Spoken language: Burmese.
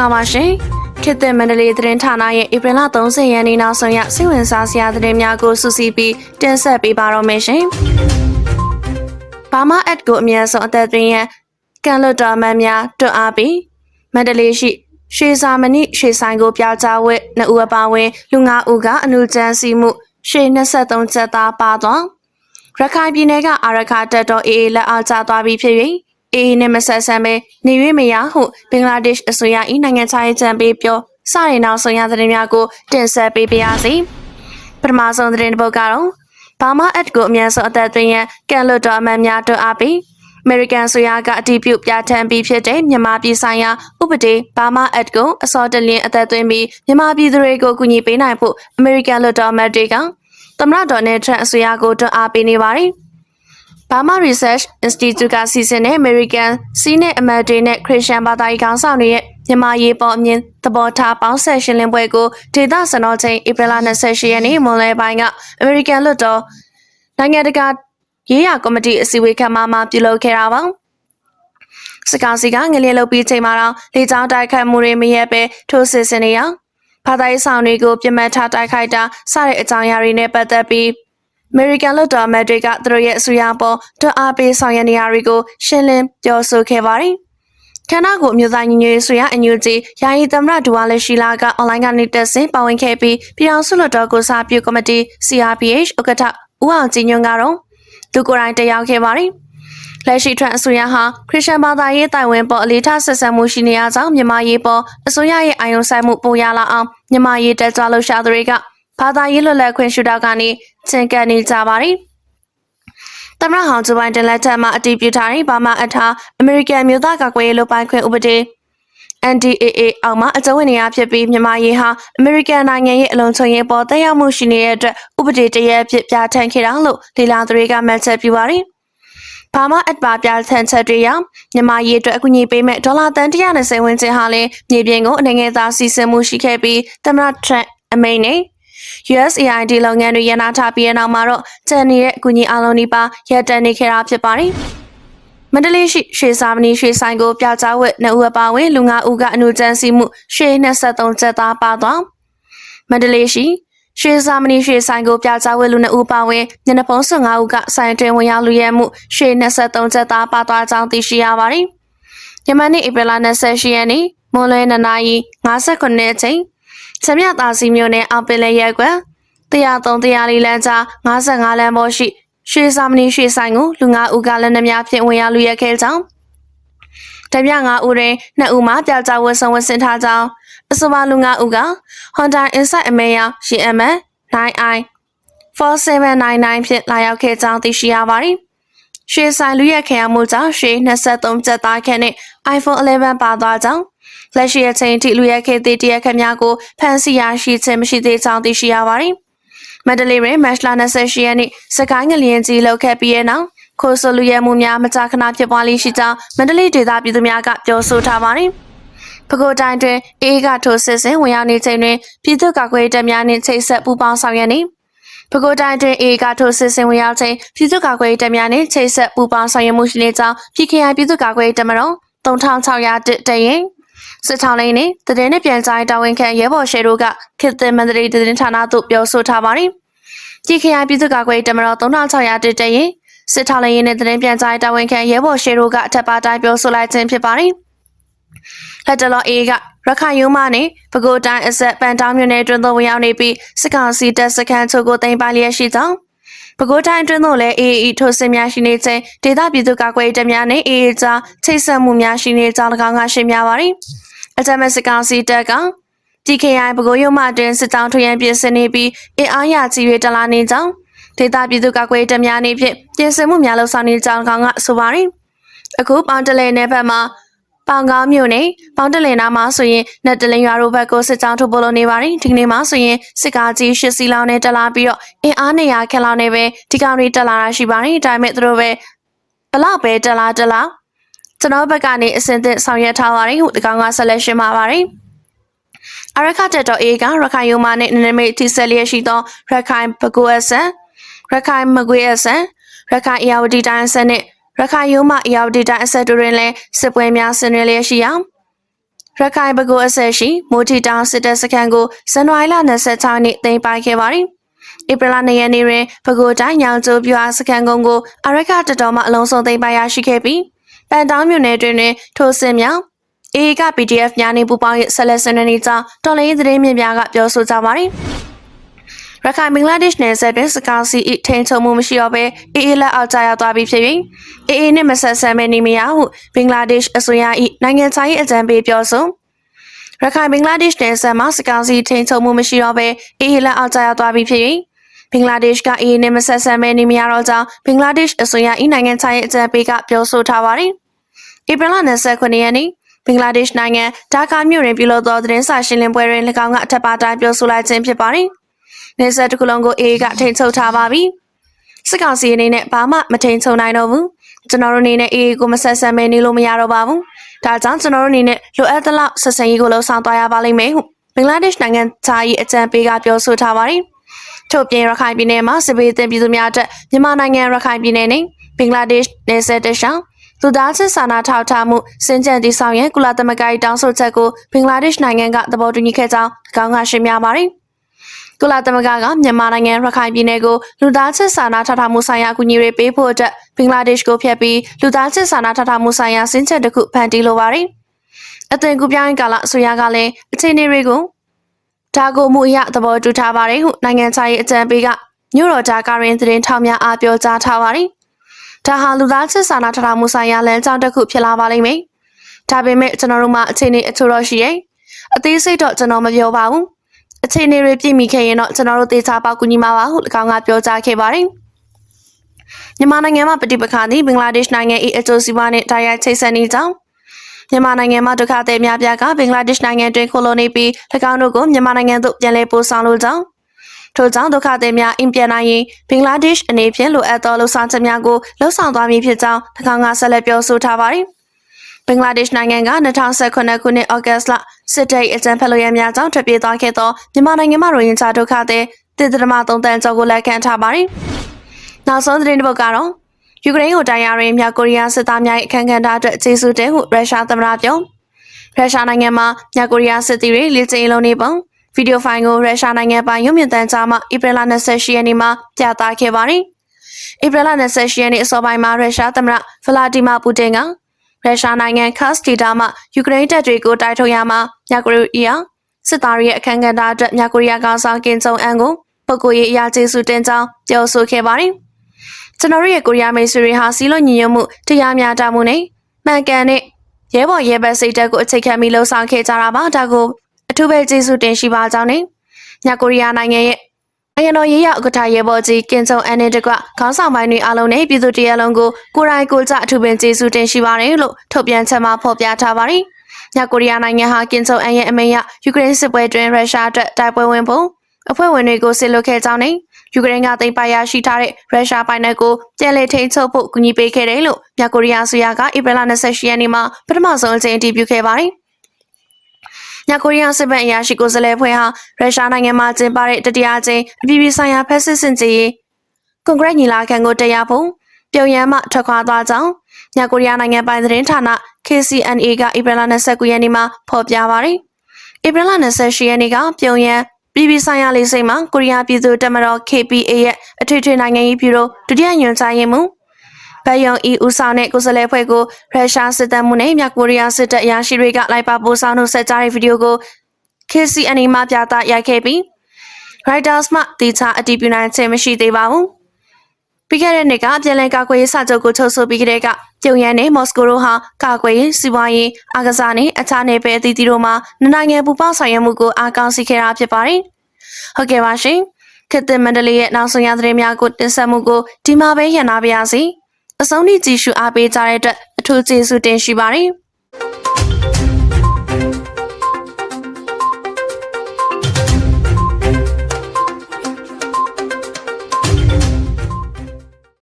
လာပါရှင်ခေတ်သစ်မန္တလေးသတင်းဌာနရဲ့ဧပြီလ30ရက်နေ့နောက်ဆုံးရစိတ်ဝင်စားစရာသတင်းများကိုစုစည်းပြီးတင်ဆက်ပေးပါတော့မယ်ရှင်။ဘာမအက်ကိုအမြန်ဆုံးအသက်သွင်းရန်ကန်လွတ်တော်မန်များတွန်းအားပြီးမန္တလေးရှိရွှေစာမဏိရွှေဆိုင်ကိုပြောက်ကြားဝဲနှစ်ဦးအပါအဝင်လူ၅ဦးကအနုကျန်းစီမှုရွှေ23ကျပ်သားပါသွားရခိုင်ပြည်နယ်ကအာရခတက်တော်အေးအေးလက်အားကျသွားပြီးဖြစ်၍ အေးအေးနဲ့မဆက်ဆံပဲနေရွေးမရဟုဘင်္ဂလားဒေ့ရှ်အစိုးရ၏နိုင်ငံခြားရေးကြံပေးပြောစရင်နောက်ဆုံးရသတင်းများကိုတင်ဆက်ပေးပါရစေပထမဆုံးသတင်းတစ်ပုဒ်ကတော့ဘာမအက်ကိုအမြန်ဆုံးအသက်သွင်းရန်ကန်လွတ်တော်အမတ်များတွန်းအားပြီးအမေရိကန်ဆိုရကအတည်ပြုပြဋ္ဌာန်းပြီးဖြစ်တဲ့မြန်မာပြည်ဆိုင်ရာဥပဒေဘာမအက်ကိုအစောတလင်းအသက်သွင်းပြီးမြန်မာပြည်သူတွေကိုကူညီပေးနိုင်ဖို့အမေရိကန်လွတ်တော်အမတ်တွေကသမ္မတဒေါ်နယ်ထရန့်အစိုးရကိုတွန်းအားပေးနေပါတယ်။ Burma Research Institute ကစီစဉ်တဲ့ American စီးနဲ့အမတ်တွေနဲ့ခရစ်ယာန်ဘာသာရေးခေါင်းဆောင်တွေရဲ့မြန်မာရေးပေါ်အမြင်သဘောထားပေါင်းဆက်ရှင်းလင်းပွဲကိုဒေသစံတော်ချိန်ဧပြီလ28ရက်နေ့မွန်လယ်ပိုင်းက American လွတ်တော်နိုင်ငံတကာရေးရာကော်မတီအစည်းအဝေးခန်းမမှာပြုလုပ်ခဲ့တာပါ။စကားစီကငလျင်လုတ်ပြီးချိန်မှာတော့လေကြောင်းတိုက်ခိုက်မှုတွေမရက်ပဲထိုးစစ်ဆင်နေအောင်ဘာသာရေးဆောင်တွေကိုပြစ်မှတ်ထားတိုက်ခိုက်တာစတဲ့အကြောင်းအရာတွေနဲ့ပတ်သက်ပြီး American လွတ်တော်အမတ်တွေကသူတို့ရဲ့အစိုးရပေါ်တွန်းအားပေးဆောင်ရွက်နေရာတွေကိုရှင်းလင်းပြောဆိုခဲ့ပါတယ်။ခန္ဓာကိုယ်အမျိုးသားညီညွတ်ရေးဆိုရအန်ယူဂျီယာယီသမ္မတဒူဝါလက်ရှိလာကအွန်လိုင်းကနေတက်ဆင်ပါဝင်ခဲ့ပြီးပြည်အောင်စုလွတ်တော်ကိုစားပြုကော်မတီ CRPH ဥက္ကဋ္ဌဦးအောင်ကြည်ညွန့်ကတော့သူကိုယ်တိုင်တက်ရောက်ခဲ့ပါတယ်။လက်ရှိထရန့်အစိုးရဟာခရစ်ယာန်ဘာသာရေးတိုင်ဝမ်ပေါ်အလေးထားဆက်ဆံမှုရှိနေရကြောင်းမြန်မာရေးပေါ်အစိုးရရဲ့အာရုံစိုက်မှုပိုရလာအောင်မြန်မာရေးတက်ကြွလှုပ်ရှားသူတွေက ဘာသာရေးလွတ်လပ်ခွင့်ရှုထောင့်ကနေချင်ကန်နေကြပါတယ်။သမရဟောင်ဂျိုဘိုင်တန်လက်ထက်မှာအတည်ပြုထားတဲ့ဘာမာအထာအမေရိကန်မျိုးသားကာကွယ်ရေးလုပ်ပိုင်ခွင့်ဥပဒေ NDAA အောက်မှာအကြံဝင်နေရဖြစ်ပြီးမြန်မာရေးဟာအမေရိကန်နိုင်ငံရဲ့အလုံးစုံရေးပေါ်တက်ရောက်မှုရှိနေတဲ့အတွက်ဥပဒေတရက်ဖြစ်ပြဋ္ဌာန်းခဲ့တာလို့ဒေလာသူတွေကမှတ်ချက်ပြုပါတယ်။ဘာမအတ်ပါပြဋ္ဌာန်းချက်တွေရမြန်မာရေးအတွက်အကူအညီပေးမဲ့ဒေါ်လာတန်120ဝန်းကျင်ဟာလည်းမြေပြင်ကိုအနေငယ်သားစီစဉ်မှုရှိခဲ့ပြီးသမရထရန့်အမိန်နဲ့ USAID လုပ်ငန်းတွေရနာထားပြီးတဲ့နောက်မှာတော့ကျန်နေတဲ့အကူအညီအလုံးဒီပါရပ်တန့်နေခဲ့တာဖြစ်ပါတယ်။မန္တလေးရှိရွှေစာမဏီရွှေဆိုင်ကိုပြကြားဝက်နှစ်ဦးအပါအဝင်လူငါဦးကအနုကျန်းစီမှုရွှေ23ကျပ်သားပါသွားမန္တလေးရှိရွှေစာမဏီရွှေဆိုင်ကိုပြကြားဝက်လူနှစ်ဦးပါဝင်ညနေပုံး15ဦးကဆိုင်တွင်ဝင်ရောက်လူရဲမှုရွှေ23ကျပ်သားပါသွားကြောင်းသိရှိရပါတယ်။ယမန်နေ့ဧပြီလ28ရက်နေ့မွန်လွဲ2နာရီ59အချိန် စမြသာစီမျိုးနဲ့အောင်ပင်လဲရက်ကွယ်103 104လမ်းကြား55လမ်းပေါ်ရှိရွှေစာမဏီရွှေဆိုင်ကိုလူ၅ဦးကလည်းနှမဖြင့်ဝင်ရောက်လူရက်ခဲ့ကြောင်းတပြ၅ဦးတွင်နှစ်ဦးမှပျောက်ကြားဝတ်ဆောင်ဝတ်ဆင်ထားကြောင်းအဆိုပါလူ၅ဦးက Honda Insight အမဲရောင် GM 9i 4799ဖြင့်လာရောက်ခဲ့ကြောင်းသိရှိရပါတယ်။ရွှေဆိုင်လူရက်ခဲ့ရမှုကြောင့်ရွှေ23ကျပ်သားခန့်နဲ့ iPhone 11ပါသွားကြောင်း လက်ရှိအချိန်ထိလူရက်ခေသေးတရက်ခန့်များကိုဖန်ဆီးရရှိခြင်းမရှိသေးကြောင်းသိရှိရပါတယ်။မန္တလေးတွင်မတ်လ28ရက်နေ့စကိုင်းငလျင်ကြီးလောက်ခဲ့ပြီးတဲ့နောက်ခိုးဆိုလူရဲမှုများမကြာခဏဖြစ်ပွားလေးရှိကြောင်းမန္တလေးဒေသပြည်သူများကပြောဆိုထားပါတယ်။ပဲခူးတိုင်းတွင်အေးကထိုးစစ်ဆင်ဝင်ရောက်နေချိန်တွင်ပြည်သူ့ကာကွယ်တပ်များနှင့်ချိတ်ဆက်ပူးပေါင်းဆောင်ရွက်နေပဲခူးတိုင်းတွင်အေးကထိုးစစ်ဆင်ဝင်ရောက်ချိန်ပြည်သူ့ကာကွယ်တပ်များနှင့်ချိတ်ဆက်ပူးပေါင်းဆောင်ရွက်မှုရှိနေကြောင်းပြည်ခရိုင်ပြည်သူ့ကာကွယ်တပ်မတော်3600တရင် စစ်ထောင်းလိန်နဲ့တည်င်းနဲ့ပြန်ကြားတာဝန်ခံရဲဘော်ရှယ်တို့ကခေတ်သစ်မန္တလေးတည်င်းဌာနသို့ပြောဆိုထားပါတယ်။ကြည်ခရိုင်ပြည်သူ့ကာကွယ်တမတော်3600တက်တဲ့ရင်စစ်ထောင်းလိန်နဲ့တည်င်းပြန်ကြားတာဝန်ခံရဲဘော်ရှယ်တို့ကအထက်ပါတိုင်းပြောဆိုလိုက်ခြင်းဖြစ်ပါတယ်။လက်တလောအေးကရခိုင်ယူမနဲ့ပဲခူးတိုင်းအဆက်ပန်တောင်းမြို့နယ်တွင်သို့ဝင်ရောက်နေပြီးစစ်ကောင်စီတပ်စခန်းချုပ်ကိုတင်ပါလျက်ရှိကြောင်းပဲခူးတိုင်းတွင်သို့လည်းအေးအေးထိုးစစ်များရှိနေခြင်းဒေသပြည်သူ့ကာကွယ်တပ်များနဲ့အေးအေးကြားချိတ်ဆက်မှုများရှိနေကြောင်း၎င်းကရှင်းပြပါသည်။ အကြမ်းမဲ့စစ်ကောင်စီတပ်က TKI ပဲခူးရုံမှတွင်စစ်တောင်းထွေရန်ပြင်ဆင်နေပြီးအင်အားရကြီးရတလာနေကြောင်းဒေသပြည်သူ့ကာကွယ်တပ်များအနေဖြင့်ပြင်ဆင်မှုများလှုပ်ဆောင်နေကြောင်းကောင်ကဆိုပါရယ်အခုပေါင်တလဲနယ်ဘက်မှာပေါင်ကောင်းမြို့နယ်ပေါင်တလဲနာမှာဆိုရင် net တလင်ရွာတို့ဘက်ကိုစစ်ကြောင်းထုတ်ပေါ်လို့နေပါတယ်ဒီကနေ့မှာဆိုရင်စစ်ကားကြီးရှစ်စီလောင်းနဲ့တက်လာပြီးတော့အင်အားနေရခက်လောင်းနဲ့ပဲဒီကောင်တွေတက်လာတာရှိပါတယ်ဒါပေမဲ့သူတို့ပဲဘလောက်ပဲတက်လာတက်လာ ကျွန်တော်ဘက်ကနေအစင်သစ်ဆောင်ရွက်ထားပါတယ်ဟုဒီကောင်ကဆက်လက်ရှင်းပါပါတယ်အရခတက်တော်အေကရခိုင်ယုံမနဲ့နနမိတ်ထိဆက်လျက်ရှိသောရခိုင်ဘကူအဆန်ရခိုင်မကွေးအဆန်ရခိုင်အယာဝတီတိုင်းအဆန်နဲ့ရခိုင်ယုံမအယာဝတီတိုင်းအဆက်တို့တွင်လည်းစစ်ပွဲများဆင်နွှဲလျက်ရှိအောင်ရရခိုင်ဘကိုအဆက်ရှိမိုတီတောင်စစ်တပ်စခန်းကိုဇန်နဝါရီလ26ရက်နေ့သိမ်းပိုက်ခဲ့ပါတယ်။ဧပြီလ2ရက်နေ့တွင်ဘကိုတိုင်းညောင်ကျိုးပြွာစခန်းကုန်းကိုအရကတတော်မှအလုံးစုံသိမ်းပိုက်ရရှိခဲ့ပြီး ပန်တောင်းမြို့နယ်တွင်တွင်ထိုစစ်မြောက်အေက PDF များနေပူပေါင်းရဲ့ဆက်လက်ဆွေးနွေးနေကြောင်းတော်လိုင်းသတင်းမြင့်များကပြောဆိုကြပါတယ်။ရခိုင်ဘင်္ဂလားဒေ့ရှ်နယ်စပ်တွင်စကားစီအထိန်ချုံမှုမရှိတော့ဘဲအေးအေးလက်အောက်ကျရောက်သွားပြီဖြစ်ပြီးအေးအေးနဲ့မဆက်ဆံမဲနေမရဟုဘင်္ဂလားဒေ့ရှ်အစိုးရ၏နိုင်ငံခြားရေးအကြံပေးပြောဆိုရခိုင်ဘင်္ဂလားဒေ့ရှ်နယ်စပ်မှာစကားစီထိန်ချုံမှုမရှိတော့ဘဲအေးအေးလက်အောက်ကျရောက်သွားပြီဖြစ်ပြီးဘင်္ဂလားဒေ့ရှ်ကအေးအေးနဲ့မဆက်ဆံမဲနေမရတော့ကြောင်းဘင်္ဂလားဒေ့ရှ်အစိုးရ၏နိုင်ငံခြားရေးအကြံပေးကပြောဆိုထားပါတယ်။ ဧပြီလ29ရက်နေ့ဘင်္ဂလားဒေ့ရှ်နိုင်ငံဒါကာမြို့တွင်ပြုလုပ်သောသတင်းစာရှင်းလင်းပွဲတွင်၎င်းကအထက်ပါတိုင်းပြောဆိုလိုက်ခြင်းဖြစ်ပါတယ်။နေဆက်တစ်ခုလုံးကိုအေးကထိန်ချုပ်ထားပါပြီ။စစ်ကောင်စီအနေနဲ့ဘာမှမထိန်ချုပ်နိုင်တော့ဘူး။ကျွန်တော်တို့အနေနဲ့အေးကိုမဆက်ဆက်မဲနေလို့မရတော့ပါဘူး။ဒါကြောင့်ကျွန်တော်တို့အနေနဲ့လိုအပ်သလောက်ဆက်ဆံရေးကိုလှုံ့ဆော်သွားရပါလိမ့်မယ်ဟုဘင်္ဂလားဒေ့ရှ်နိုင်ငံသား၏အကြံပေးကပြောဆိုထားပါတယ်။ထုတ်ပြန်ရခိုင်ပြည်နယ်မှာစစ်ဘေးသင့်ပြည်သူများအတွက်မြန်မာနိုင်ငံရခိုင်ပြည်နယ်နဲ့ဘင်္ဂလားဒေ့ရှ်နယ်စပ်တရှောင်း လူသားချင်းစာနာထောက်ထားမှုစင်ကြံတည်ဆောင်ရန်ကုလသမဂ္ဂ၏တောင်းဆိုချက်ကိုဘင်္ဂလားဒေ့ရှ်နိုင်ငံကသဘောတူညီခဲ့ကြောင်း၎င်းကရှင်းပြပါတယ်။ကုလသမဂ္ဂကမြန်မာနိုင်ငံရခိုင်ပြည်နယ်ကိုလူသားချင်းစာနာထောက်ထားမှုဆိုင်ရာအကူအညီတွေပေးဖို့အတွက်ဘင်္ဂလားဒေ့ရှ်ကိုဖျက်ပြီးလူသားချင်းစာနာထောက်ထားမှုဆိုင်ရာစင်ကြံတစ်ခုဖန်တီးလိုပါတယ်။အသွင်ကူပြောင်းကာလအစိုးရကလည်းအခြေအနေတွေကိုဒါကိုမှုအရသဘောတူထားပါတယ်ဟုနိုင်ငံခြားရေးအကြံပေးကမြို့တော်ဒါကာရင်သတင်းထောက်များအားပြောကြားထားပါတယ်။ ဒါဟာလူသားချင်းစာနာထောက်ထားမှုဆိုင်ရာလမ်းကြောင်းတစ်ခုဖြစ်လာပါလိမ့်မယ်။ဒါပေမဲ့ကျွန်တော်တို့မှအခြေအနေအချို့တော့ရှိရဲ့။အသေးစိတ်တော့ကျွန်တော်မပြောပါဘူး။အခြေအနေတွေပြည့်မီခဲ့ရင်တော့ကျွန်တော်တို့သေချာပေါက်ကူညီမှာပါဟု၎င်းကပြောကြားခဲ့ပါတယ်။မြန်မာနိုင်ငံမှာပဋိပက္ခသည်ဘင်္ဂလားဒေ့ရှ်နိုင်ငံ၏အကျိုးစီးပွားနှင့်တိုက်ရိုက်ချိတ်ဆက်နေကြောင်းမြန်မာနိုင်ငံမှာဒုက္ခသည်များပြားကဘင်္ဂလားဒေ့ရှ်နိုင်ငံတွင်ခိုလိုနေပြီး၎င်းတို့ကိုမြန်မာနိုင်ငံသို့ပြန်လည်ပို့ဆောင်လိုကြောင်း ထို့ကြောင့်ဒုက္ခသည်များအင်ပြန်နိုင်ရင်ဘင်္ဂလားဒေ့ရှ်အနေဖြင့်လိုအပ်သောလှူဆောင်ချက်များကိုလှူဆောင်သွားမည်ဖြစ်ကြောင်း၎င်းကဆက်လက်ပြောဆိုထားပါတယ်။ဘင်္ဂလားဒေ့ရှ်နိုင်ငံက2019ခုနှစ်ဩဂတ်လစစ်တပ်အကြံဖက်လို့ရများကြောင့်ထွက်ပြေးသွားခဲ့သောမြန်မာနိုင်ငံမှာရိုဟင်ဂျာဒုက္ခသည်တည်တရမ3တန်းကျော်ကိုလက်ခံထားပါတယ်။နောက်ဆုံးသတင်းတစ်ပုဒ်ကတော့ယူကရိန်းကိုတိုင်ယာရင်မြောက်ကိုရီးယားစစ်သားများရဲ့အခမ်းအနားအတွက်ကျေးဇူးတင်ဟုရုရှားသမ္မတပြောရုရှားနိုင်ငံမှာမြောက်ကိုရီးယားစစ်သည်တွေလေ့ကျင့်လုံးနေပုံ ဗီဒီယိုဖိုင်ကိုရုရှားနိုင်ငံပိုင်ရုပ်မြင်သံကြားမှဧပြီလ28ရက်နေ့မှာပြသခဲ့ပါတယ်။ဧပြီလ28ရက်နေ့အစောပိုင်းမှာရုရှားသမ္မတဗလာဒီမာပူတင်ကရုရှားနိုင်ငံခတ်စတီတာမှယူကရိန်းတပ်တွေကိုတိုက်ထုတ်ရမှာမြောက်ကိုရီးယားစစ်သားရဲ့အခမ်းအနားအတွက်မြောက်ကိုရီးယားကောင်ဆောင်ကင်ဂျုံအန်ကိုပုဂ္ဂိုလ်ရေးအရာကျေးဇူးတင်ကြောင်းပြောဆိုခဲ့ပါတယ်။ကျွန်တော်တို့ရဲ့ကိုရီးယားမိတ်ဆွေတွေဟာစီးလို့ညီညွတ်မှုတရားမျှတမှုနဲ့မှန်ကန်တဲ့ရဲဘော်ရဲဘက်စိတ်ဓာတ်ကိုအခြေခံပြီးလှုံ့ဆော်ခဲ့ကြတာပါဒါကိုအ ထူးပဲကျေးဇူးတင်ရှိပါကြောင်းနဲ့ညကိုရီးယားနိုင်ငံရဲ့နိုင်ငံတော်ရေးရဥက္ကဋ္ဌရဲဘော်ကြီးကင်ဂျုံအန်နဲ့တကွခေါင်းဆောင်ပိုင်းတွေအားလုံးနဲ့ပြည်သူတရားလုံးကိုကိုရိုင်းကိုကြအထူးပင်ကျေးဇူးတင်ရှိပါတယ်လို့ထုတ်ပြန်ချက်မှာဖော်ပြထားပါတယ်။ညကိုရီးယားနိုင်ငံဟာကင်ဂျုံအန်ရဲ့အမိန့်အရယူကရိန်းစစ်ပွဲတွင်ရုရှားအတွက်တိုက်ပွဲဝင်ဖို့အဖွဲ့ဝင်တွေကိုဆစ်လွတ်ခဲ့ကြောင်းနဲ့ယူကရိန်းကသိမ်းပိုက်ရရှိထားတဲ့ရုရှားပိုင်နက်ကိုပြန်လည်ထိန်းချုပ်ဖို့ကူညီပေးခဲ့တယ်လို့မြောက်ကိုရီးယားအစိုးရကဧပြီလ28ရက်နေ့မှာပထမဆုံးအကြိမ်အတည်ပြုခဲ့ပါတယ်။ ညကိုရီးယားစစ်ဘက်အရာရှိကိုယ်စားလှယ်ဖွဲ့ဟာရုရှားနိုင်ငံမှာကျင်းပတဲ့တတိယအကြိမ်အပြည်ပြည်ဆိုင်ရာဖက်စစ်စင်ကြီးကွန်ဂရက်ညီလာခံကိုတက်ရောက်ဖို့ပြုံရန်မှထွက်ခွာသွားကြောင်းညကိုရီးယားနိုင်ငံပိုင်သတင်းဌာန KCNA ကဧပြီလ29ရက်နေ့မှာဖော်ပြပါတယ်။ဧပြီလ28ရက်နေ့ကပြုံရန်ပြည်ပဆိုင်ရာလေးစိတ်မှာကိုရီးယားပြည်သူ့တပ်မတော် KPA ရဲ့အထွေထွေနိုင်ငံရေးဗျူရိုဒုတိယညွှန်ကြားရေးမှူး ဘယုံအီဦးဆောင်တဲ့ကိုယ်စားလှယ်ဖွဲ့ကိုရုရှားစစ်တပ်မှုနဲ့မြောက်ကိုရီးယားစစ်တပ်အရာရှိတွေကလိုက်ပါပို့ဆောင်လို့ဆက်ကြားတဲ့ဗီဒီယိုကို KCNA မှာပြသရိုက်ခဲ့ပြီး Reuters မှတေချာအတည်ပြုနိုင်ခြင်းမရှိသေးပါဘူး။ပြီးခဲ့တဲ့နှစ်ကပြည်လည်ကာကွယ်ရေးစာချုပ်ကိုချုပ်ဆိုပြီးကတည်းကပြုံရန်နဲ့မော်စကိုတို့ဟာကာကွယ်ရေးစီးပွားရေးအာကစားနဲ့အခြားနယ်ပယ်အသီးသီးတို့မှာနိုင်ငံပူပေါင်းဆောင်ရွက်မှုကိုအားကောင်းစီခဲ့တာဖြစ်ပါတယ်။ဟုတ်ကဲ့ပါရှင်။ခေတ်သစ်မန္တလေးရဲ့နောက်ဆုံးရသတင်းများကိုတင်ဆက်မှုကိုဒီမှာပဲရန်နာပါရစေ။ အဆုံးထိကြည့်ရှုအားပေးကြတဲ့အတွက်အထူးကျေးဇူးတင်ရှိပါတယ်။